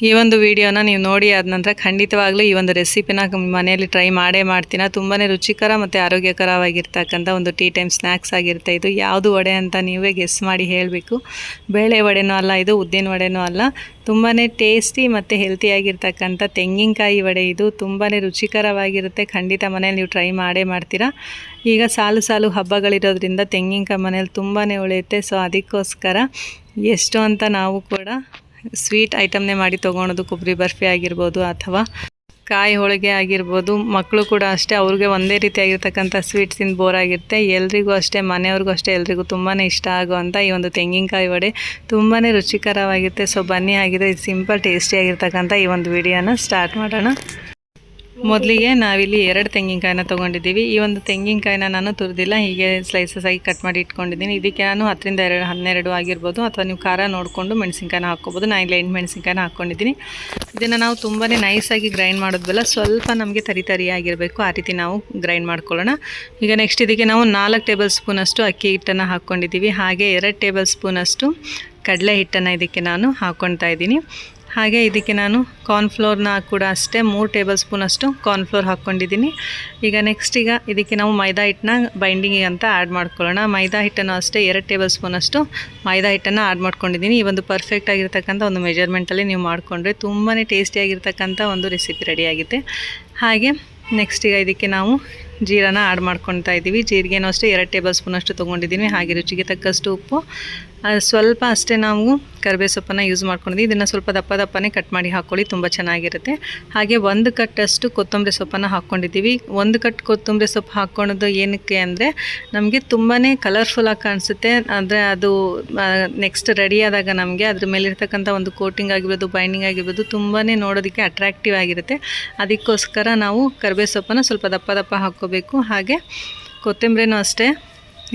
ಈ ಒಂದು ವಿಡಿಯೋನ ನೀವು ನೋಡಿ ಆದ ನಂತರ ಖಂಡಿತವಾಗ್ಲೂ ಈ ಒಂದು ರೆಸಿಪಿನ ಮನೆಯಲ್ಲಿ ಟ್ರೈ ಮಾಡೇ ಮಾಡ್ತೀನ. ತುಂಬಾ ರುಚಿಕರ ಮತ್ತು ಆರೋಗ್ಯಕರವಾಗಿರ್ತಕ್ಕಂಥ ಒಂದು ಟೀ ಟೈಮ್ ಸ್ನ್ಯಾಕ್ಸ್ ಆಗಿರುತ್ತೆ. ಇದು ಯಾವುದು ವಡೆ ಅಂತ ನೀವೇ ಗೆಸ್ ಮಾಡಿ ಹೇಳಬೇಕು. ಬೇಳೆ ವಡೆನೂ ಅಲ್ಲ, ಇದು ಉದ್ದಿನ ವಡೆನೂ ಅಲ್ಲ. ತುಂಬಾ ಟೇಸ್ಟಿ ಮತ್ತು ಹೆಲ್ತಿಯಾಗಿರ್ತಕ್ಕಂಥ ತೆಂಗಿನಕಾಯಿ ವಡೆ ಇದು. ತುಂಬಾ ರುಚಿಕರವಾಗಿರುತ್ತೆ. ಖಂಡಿತ ಮನೇಲಿ ನೀವು ಟ್ರೈ ಮಾಡೇ ಮಾಡ್ತೀರಾ. ಈಗ ಸಾಲು ಸಾಲು ಹಬ್ಬಗಳಿರೋದ್ರಿಂದ ತೆಂಗಿನಕಾಯಿ ಮನೇಲಿ ತುಂಬಾ ಉಳಿಯುತ್ತೆ. ಸೊ ಅದಕ್ಕೋಸ್ಕರ ಎಷ್ಟು ಅಂತ ನಾವು ಕೂಡ ಸ್ವೀಟ್ ಐಟಮ್ನೇ ಮಾಡಿ ತೊಗೊಳೋದು, ಕೊಬ್ಬರಿ ಬರ್ಫಿ ಆಗಿರ್ಬೋದು ಅಥವಾ ಕಾಯಿ ಹೋಳಿಗೆ ಆಗಿರ್ಬೋದು ಮಕ್ಕಳು ಕೂಡ ಅಷ್ಟೇ ಅವ್ರಿಗೆ ಒಂದೇ ರೀತಿಯಾಗಿರ್ತಕ್ಕಂಥ ಸ್ವೀಟ್ಸಿಂದ ಬೋರ್ ಆಗಿರುತ್ತೆ. ಎಲ್ರಿಗೂ ಅಷ್ಟೇ, ಮನೆಯವ್ರಿಗೂ ಅಷ್ಟೇ, ಎಲ್ರಿಗೂ ತುಂಬಾ ಇಷ್ಟ ಆಗುವಂಥ ಈ ಒಂದು ತೆಂಗಿನಕಾಯಿ ವಡೆ ತುಂಬಾ ರುಚಿಕರವಾಗಿರುತ್ತೆ. ಸೊ ಬನ್ನಿ, ಆಗಿದೆ. ಸಿಂಪಲ್ ಟೇಸ್ಟಿಯಾಗಿರ್ತಕ್ಕಂಥ ಈ ಒಂದು ವಿಡಿಯೋನ ಸ್ಟಾರ್ಟ್ ಮಾಡೋಣ. ಮೊದಲಿಗೆ ನಾವಿಲ್ಲಿ ಎರಡು ತೆಂಗಿನಕಾಯಿನ ತೊಗೊಂಡಿದ್ದೀವಿ. ಈ ಒಂದು ತೆಂಗಿನಕಾಯಿನ ನಾನು ತುರಿದಿಲ್ಲ, ಹೀಗೆ ಸ್ಲೈಸಸ್ ಆಗಿ ಕಟ್ ಮಾಡಿ ಇಟ್ಕೊಂಡಿದ್ದೀನಿ. ಇದಕ್ಕೆ ನಾನು ಹತ್ತರಿಂದ ಎರಡು, ಹನ್ನೆರಡು ಆಗಿರ್ಬೋದು, ಅಥವಾ ನೀವು ಖಾರ ನೋಡಿಕೊಂಡು ಮೆಣಸಿನ್ಕಾಯಿನ ಹಾಕ್ಕೋಬೋದು. ನಾನು ಇಲ್ಲಿ ಎಂಟು ಮೆಣಸಿನ್ಕಾಯಿನ ಹಾಕ್ಕೊಂಡಿದ್ದೀನಿ ಇದನ್ನು ನಾವು ತುಂಬಾ ನೈಸಾಗಿ ಗ್ರೈಂಡ್ ಮಾಡೋದ್ವಲ್ಲ, ಸ್ವಲ್ಪ ನಮಗೆ ತರಿ ತರಿಯಾಗಿರಬೇಕು ಆ ರೀತಿ ನಾವು ಗ್ರೈಂಡ್ ಮಾಡ್ಕೊಳ್ಳೋಣ. ಈಗ ನೆಕ್ಸ್ಟ್ ಇದಕ್ಕೆ ನಾವು ನಾಲ್ಕು ಟೇಬಲ್ ಸ್ಪೂನಷ್ಟು ಅಕ್ಕಿ ಹಿಟ್ಟನ್ನು ಹಾಕ್ಕೊಂಡಿದ್ದೀವಿ ಹಾಗೆ ಎರಡು ಟೇಬಲ್ ಸ್ಪೂನಷ್ಟು ಕಡಲೆ ಹಿಟ್ಟನ್ನು ಇದಕ್ಕೆ ನಾನು ಹಾಕ್ಕೊಳ್ತಾ ಇದ್ದೀನಿ. ಹಾಗೆ ಇದಕ್ಕೆ ನಾನು ಕಾರ್ನ್ಫ್ಲೋರ್ನ ಕೂಡ ಅಷ್ಟೇ, ಮೂರು ಟೇಬಲ್ ಸ್ಪೂನಷ್ಟು ಕಾರ್ನ್ಫ್ಲೋರ್ ಹಾಕ್ಕೊಂಡಿದ್ದೀನಿ. ಈಗ ನೆಕ್ಸ್ಟ್ ಈಗ ಇದಕ್ಕೆ ನಾವು ಮೈದಾ ಹಿಟ್ಟನ್ನ ಬೈಂಡಿಂಗಿಗೆ ಅಂತ ಆ್ಯಡ್ ಮಾಡ್ಕೊಳ್ಳೋಣ. ಮೈದಾ ಹಿಟ್ಟನ್ನು ಅಷ್ಟೇ ಎರಡು ಟೇಬಲ್ ಸ್ಪೂನಷ್ಟು ಮೈದಾ ಹಿಟ್ಟನ್ನು ಆ್ಯಡ್ ಮಾಡ್ಕೊಂಡಿದ್ದೀನಿ. ಈ ಒಂದು ಪರ್ಫೆಕ್ಟ್ ಆಗಿರ್ತಕ್ಕಂಥ ಒಂದು ಮೆಜರ್ಮೆಂಟಲ್ಲಿ ನೀವು ಮಾಡಿಕೊಂಡ್ರೆ ತುಂಬಾ ಟೇಸ್ಟಿಯಾಗಿರ್ತಕ್ಕಂಥ ಒಂದು ರೆಸಿಪಿ ರೆಡಿಯಾಗಿದೆ ಹಾಗೆ ನೆಕ್ಸ್ಟ್ ಈಗ ಇದಕ್ಕೆ ನಾವು ಜೀರಾನ ಆ್ಯಡ್ ಮಾಡ್ಕೊತಾ ಇದ್ದೀವಿ ಜೀರಿಗೆನೂ ಅಷ್ಟೇ ಎರಡು ಟೇಬಲ್ ಸ್ಪೂನಷ್ಟು ತೊಗೊಂಡಿದ್ದೀನಿ. ಹಾಗೆ ರುಚಿಗೆ ತಕ್ಕಷ್ಟು ಉಪ್ಪು ಅದು ಸ್ವಲ್ಪ ಅಷ್ಟೇ ನಾವು ಕರಿಬೇ ಸೊಪ್ಪನ್ನು ಯೂಸ್ ಮಾಡ್ಕೊಂಡಿದ್ವಿ. ಇದನ್ನು ಸ್ವಲ್ಪ ದಪ್ಪ ದಪ್ಪನೇ ಕಟ್ ಮಾಡಿ ಹಾಕ್ಕೊಳ್ಳಿ ತುಂಬ ಚೆನ್ನಾಗಿರುತ್ತೆ. ಹಾಗೆ ಒಂದು ಕಟ್ಟಷ್ಟು ಕೊತ್ತಂಬರಿ ಸೊಪ್ಪನ್ನು ಹಾಕ್ಕೊಂಡಿದ್ದೀವಿ ಒಂದು ಕಟ್ ಕೊತ್ತಂಬರಿ ಸೊಪ್ಪು ಹಾಕ್ಕೊಳೋದು ಏನಕ್ಕೆ ಅಂದರೆ, ನಮಗೆ ತುಂಬಾ ಕಲರ್ಫುಲ್ಲಾಗಿ ಕಾಣಿಸುತ್ತೆ. ಅಂದರೆ ಅದು ನೆಕ್ಸ್ಟ್ ರೆಡಿ ಆದಾಗ ನಮಗೆ ಅದ್ರ ಮೇಲಿರ್ತಕ್ಕಂಥ ಒಂದು ಕೋಟಿಂಗ್ ಆಗಿರ್ಬೋದು ಬೈಂಡಿಂಗ್ ಆಗಿರ್ಬೋದು ತುಂಬಾ ನೋಡೋದಕ್ಕೆ ಅಟ್ರಾಕ್ಟಿವ್ ಆಗಿರುತ್ತೆ. ಅದಕ್ಕೋಸ್ಕರ ನಾವು ಕರಿಬೇ ಸೊಪ್ಪನ್ನು ಸ್ವಲ್ಪ ದಪ್ಪ ದಪ್ಪ ಹಾಕ್ಕೋಬೇಕು. ಹಾಗೆ ಕೊತ್ತಂಬರಿನೂ ಅಷ್ಟೇ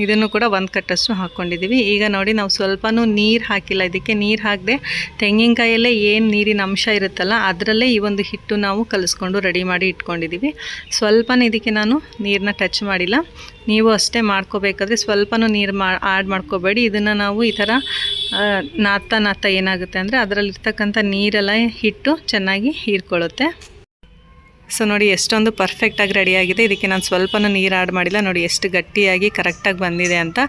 ಇದನ್ನು ಕೂಡ ಒಂದು ಕಟ್ಟಷ್ಟು ಹಾಕ್ಕೊಂಡಿದ್ದೀವಿ ಈಗ ನೋಡಿ ನಾವು ಸ್ವಲ್ಪನೂ ನೀರು ಹಾಕಿಲ್ಲ. ಇದಕ್ಕೆ ನೀರು ಹಾಕದೆ ತೆಂಗಿನಕಾಯಲ್ಲೇ ಏನು ನೀರಿನ ಅಂಶ ಇರುತ್ತಲ್ಲ ಅದರಲ್ಲೇ ಈ ಒಂದು ಹಿಟ್ಟು ನಾವು ಕಲಿಸ್ಕೊಂಡು ರೆಡಿ ಮಾಡಿ ಇಟ್ಕೊಂಡಿದ್ದೀವಿ ಸ್ವಲ್ಪನೂ ಇದಕ್ಕೆ ನಾನು ನೀರನ್ನ ಟಚ್ ಮಾಡಿಲ್ಲ. ನೀವು ಅಷ್ಟೇ ಮಾಡ್ಕೋಬೇಕಾದ್ರೆ ಸ್ವಲ್ಪನೂ ನೀರು ಮಾ ಆ್ಯಡ್ ಮಾಡ್ಕೋಬೇಡಿ. ಇದನ್ನು ನಾವು ಈ ಥರ ನಾತ್ತ ನಾತ್ತ ಏನಾಗುತ್ತೆ ಅಂದರೆ ಅದರಲ್ಲಿರ್ತಕ್ಕಂಥ ನೀರೆಲ್ಲ ಹಿಟ್ಟು ಚೆನ್ನಾಗಿ ಹೀರ್ಕೊಳ್ಳುತ್ತೆ. ಸೊ ನೋಡಿ, ಎಷ್ಟೊಂದು ಪರ್ಫೆಕ್ಟಾಗಿ ರೆಡಿಯಾಗಿದೆ ಇದಕ್ಕೆ ನಾನು ಸ್ವಲ್ಪನೂ ನೀರು ಆ್ಯಡ್ ಮಾಡಿಲ್ಲ. ನೋಡಿ, ಎಷ್ಟು ಗಟ್ಟಿಯಾಗಿ ಕರೆಕ್ಟಾಗಿ ಬಂದಿದೆ ಅಂತ.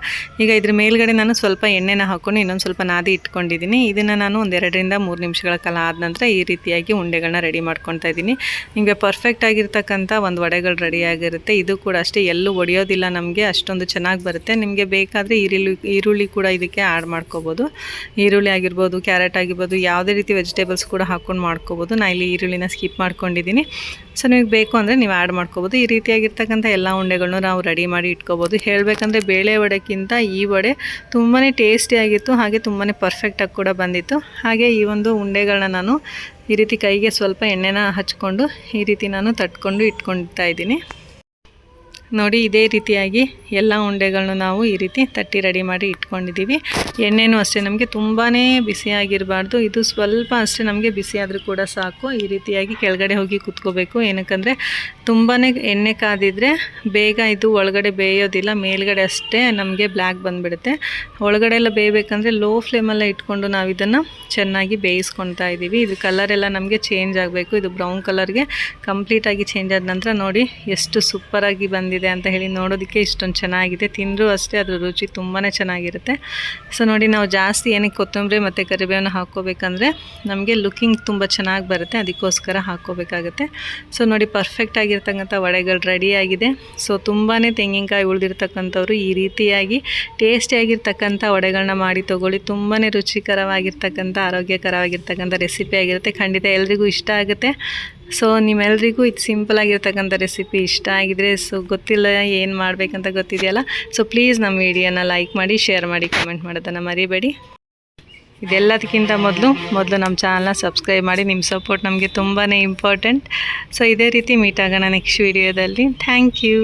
ಈಗ ಇದ್ರ ಮೇಲ್ಗಡೆ ನಾನು ಸ್ವಲ್ಪ ಎಣ್ಣೆನ ಹಾಕ್ಕೊಂಡು ಇನ್ನೊಂದು ಸ್ವಲ್ಪ ನಾದಿ ಇಟ್ಕೊಂಡಿದ್ದೀನಿ. ಇದನ್ನು ನಾನು ಒಂದು ಎರಡರಿಂದ ಮೂರು ನಿಮಿಷಗಳ ಕಾಲ ಆದ ನಂತರ ಈ ರೀತಿಯಾಗಿ ಉಂಡೆಗಳನ್ನ ರೆಡಿ ಮಾಡ್ಕೊತಾ ಇದ್ದೀನಿ. ನಿಮಗೆ ಪರ್ಫೆಕ್ಟ್ ಆಗಿರ್ತಕ್ಕಂಥ ಒಂದು ವಡೆಗಳು ರೆಡಿಯಾಗಿರುತ್ತೆ ಇದು ಕೂಡ ಅಷ್ಟೇ, ಎಲ್ಲೂ ಒಡೆಯೋದಿಲ್ಲ ನಮಗೆ. ಅಷ್ಟೊಂದು ಚೆನ್ನಾಗಿ ಬರುತ್ತೆ. ನಿಮಗೆ ಬೇಕಾದರೆ ಈರುಳ್ಳಿ ಈರುಳ್ಳಿ ಕೂಡ ಇದಕ್ಕೆ ಆ್ಯಡ್ ಮಾಡ್ಕೋಬೋದು. ಈರುಳ್ಳಿ ಆಗಿರ್ಬೋದು ಕ್ಯಾರೆಟ್ ಆಗಿರ್ಬೋದು, ಯಾವುದೇ ರೀತಿ ವೆಜಿಟೇಬಲ್ಸ್ ಕೂಡ ಹಾಕ್ಕೊಂಡು ಮಾಡ್ಕೋಬೋದು. ನಾನು ಇಲ್ಲಿ ಈರುಳ್ಳಿನ ಸ್ಕಿಪ್ ಮಾಡ್ಕೊಂಡಿದ್ದೀನಿ. ಸೊ ನಿಮಗೆ ಬೇಕು ಅಂದರೆ ನೀವು ಆ್ಯಡ್ ಮಾಡ್ಕೋಬೋದು. ಈ ರೀತಿಯಾಗಿರ್ತಕ್ಕಂಥ ಎಲ್ಲ ಉಂಡೆಗಳನ್ನೂ ನಾವು ರೆಡಿ ಮಾಡಿ ಇಟ್ಕೋಬೋದು. ಹೇಳಬೇಕಂದ್ರೆ ಬೇಳೆ ವಡೆಕ್ಕಿಂತ ಈ ವಡೆ ತುಂಬಾ ಟೇಸ್ಟಿಯಾಗಿತ್ತು ಹಾಗೆ ತುಂಬಾ ಪರ್ಫೆಕ್ಟಾಗಿ ಕೂಡ ಬಂದಿತ್ತು. ಹಾಗೆ ಈ ಒಂದು ಉಂಡೆಗಳನ್ನ ನಾನು ಈ ರೀತಿ ಕೈಗೆ ಸ್ವಲ್ಪ ಎಣ್ಣೆನ ಹಚ್ಕೊಂಡು ಈ ರೀತಿ ನಾನು ತಟ್ಕೊಂಡು ಇಟ್ಕೊಳ್ತಾ ಇದ್ದೀನಿ. ನೋಡಿ ಇದೇ ರೀತಿಯಾಗಿ ಎಲ್ಲ ಉಂಡೆಗಳನ್ನು ನಾವು ಈ ರೀತಿ ತಟ್ಟಿ ರೆಡಿ ಮಾಡಿ ಇಟ್ಕೊಂಡಿದ್ದೀವಿ. ಎಣ್ಣೆನೂ ಅಷ್ಟೇ, ನಮಗೆ ತುಂಬಾ ಬಿಸಿಯಾಗಿರಬಾರ್ದು ಇದು ಸ್ವಲ್ಪ ಅಷ್ಟೇ ನಮಗೆ ಬಿಸಿಯಾದರೂ ಕೂಡ ಸಾಕು. ಈ ರೀತಿಯಾಗಿ ಕೆಳಗಡೆ ಹೋಗಿ ಕುತ್ಕೋಬೇಕು. ಏನಕ್ಕಂದರೆ ತುಂಬಾ ಎಣ್ಣೆ ಕಾದಿದ್ರೆ ಬೇಗ ಇದು ಒಳಗಡೆ ಬೇಯೋದಿಲ್ಲ, ಮೇಲ್ಗಡೆ ಅಷ್ಟೇ ನಮಗೆ ಬ್ಲ್ಯಾಕ್ ಬಂದುಬಿಡುತ್ತೆ. ಒಳಗಡೆ ಎಲ್ಲ ಬೇಯಬೇಕಂದ್ರೆ ಲೋ ಫ್ಲೇಮಲ್ಲೇ ಇಟ್ಕೊಂಡು ನಾವು ಇದನ್ನು ಚೆನ್ನಾಗಿ ಬೇಯಿಸ್ಕೊತಾ ಇದ್ದೀವಿ. ಇದು ಕಲರೆಲ್ಲ ನಮಗೆ ಚೇಂಜ್ ಆಗಬೇಕು. ಇದು ಬ್ರೌನ್ ಕಲರ್ಗೆ ಕಂಪ್ಲೀಟಾಗಿ ಚೇಂಜ್ ಆದ ನಂತರ ನೋಡಿ ಎಷ್ಟು ಸೂಪರಾಗಿ ಬಂದಿದೆ ಅಂತ ಹೇಳಿ ನೋಡೋದಕ್ಕೆ ಇಷ್ಟೊಂದು ಚೆನ್ನಾಗಿದೆ. ತಿಂದರೂ ಅಷ್ಟೇ ಅದರ ರುಚಿ ತುಂಬಾ ಚೆನ್ನಾಗಿರುತ್ತೆ. ಸೊ ನೋಡಿ, ನಾವು ಜಾಸ್ತಿ ಏನಕ್ಕೆ ಕೊತ್ತಂಬರಿ ಮತ್ತು ಕರಿಬೇವನ್ನು ಹಾಕ್ಕೋಬೇಕಂದ್ರೆ ನಮಗೆ ಲುಕಿಂಗ್ ತುಂಬ ಚೆನ್ನಾಗಿ ಬರುತ್ತೆ. ಅದಕ್ಕೋಸ್ಕರ ಹಾಕ್ಕೋಬೇಕಾಗುತ್ತೆ. ಸೊ ನೋಡಿ ಪರ್ಫೆಕ್ಟ್ ಆಗಿರ್ತಕ್ಕಂಥ ವಡೆಗಳು ರೆಡಿಯಾಗಿದೆ ಸೊ ತುಂಬಾ ತೆಂಗಿನಕಾಯಿ ಉಳಿದಿರ್ತಕ್ಕಂಥವ್ರು ಈ ರೀತಿಯಾಗಿ ಟೇಸ್ಟಿಯಾಗಿರ್ತಕ್ಕಂಥ ವಡೆಗಳನ್ನ ಮಾಡಿ ತೊಗೊಳ್ಳಿ. ತುಂಬಾ ರುಚಿಕರವಾಗಿರ್ತಕ್ಕಂಥ, ಆರೋಗ್ಯಕರವಾಗಿರ್ತಕ್ಕಂಥ ರೆಸಿಪಿ ಆಗಿರುತ್ತೆ. ಖಂಡಿತ ಎಲ್ರಿಗೂ ಇಷ್ಟ ಆಗುತ್ತೆ. ಸೊ ನಿಮ್ಮೆಲ್ಲರಿಗೂ ಇದು ಸಿಂಪಲ್ ಆಗಿರ್ತಕ್ಕಂಥ ರೆಸಿಪಿ ಇಷ್ಟ ಆಗಿದ್ರೆ ಸೊ ಗೊತ್ತಿಲ್ಲ ಏನು ಮಾಡಬೇಕಂತ ಗೊತ್ತಿದೆಯಲ್ಲ? ಸೊ ಪ್ಲೀಸ್ ನಮ್ಮ ವಿಡಿಯೋನ ಲೈಕ್ ಮಾಡಿ ಶೇರ್ ಮಾಡಿ ಕಮೆಂಟ್ ಮಾಡೋದನ್ನು ಮರಿಬೇಡಿ. ಇದೆಲ್ಲದಕ್ಕಿಂತ ಮೊದಲು ಮೊದಲು ನಮ್ಮ ಚಾನಲ್ನ ಸಬ್ಸ್ಕ್ರೈಬ್ ಮಾಡಿ ನಿಮ್ಮ ಸಪೋರ್ಟ್ ನಮಗೆ ತುಂಬಾ ಇಂಪಾರ್ಟೆಂಟ್ ಸೊ ಇದೇ ರೀತಿ ಮೀಟ್ ಆಗೋಣ ನೆಕ್ಸ್ಟ್ ವಿಡಿಯೋದಲ್ಲಿ ಥ್ಯಾಂಕ್ ಯು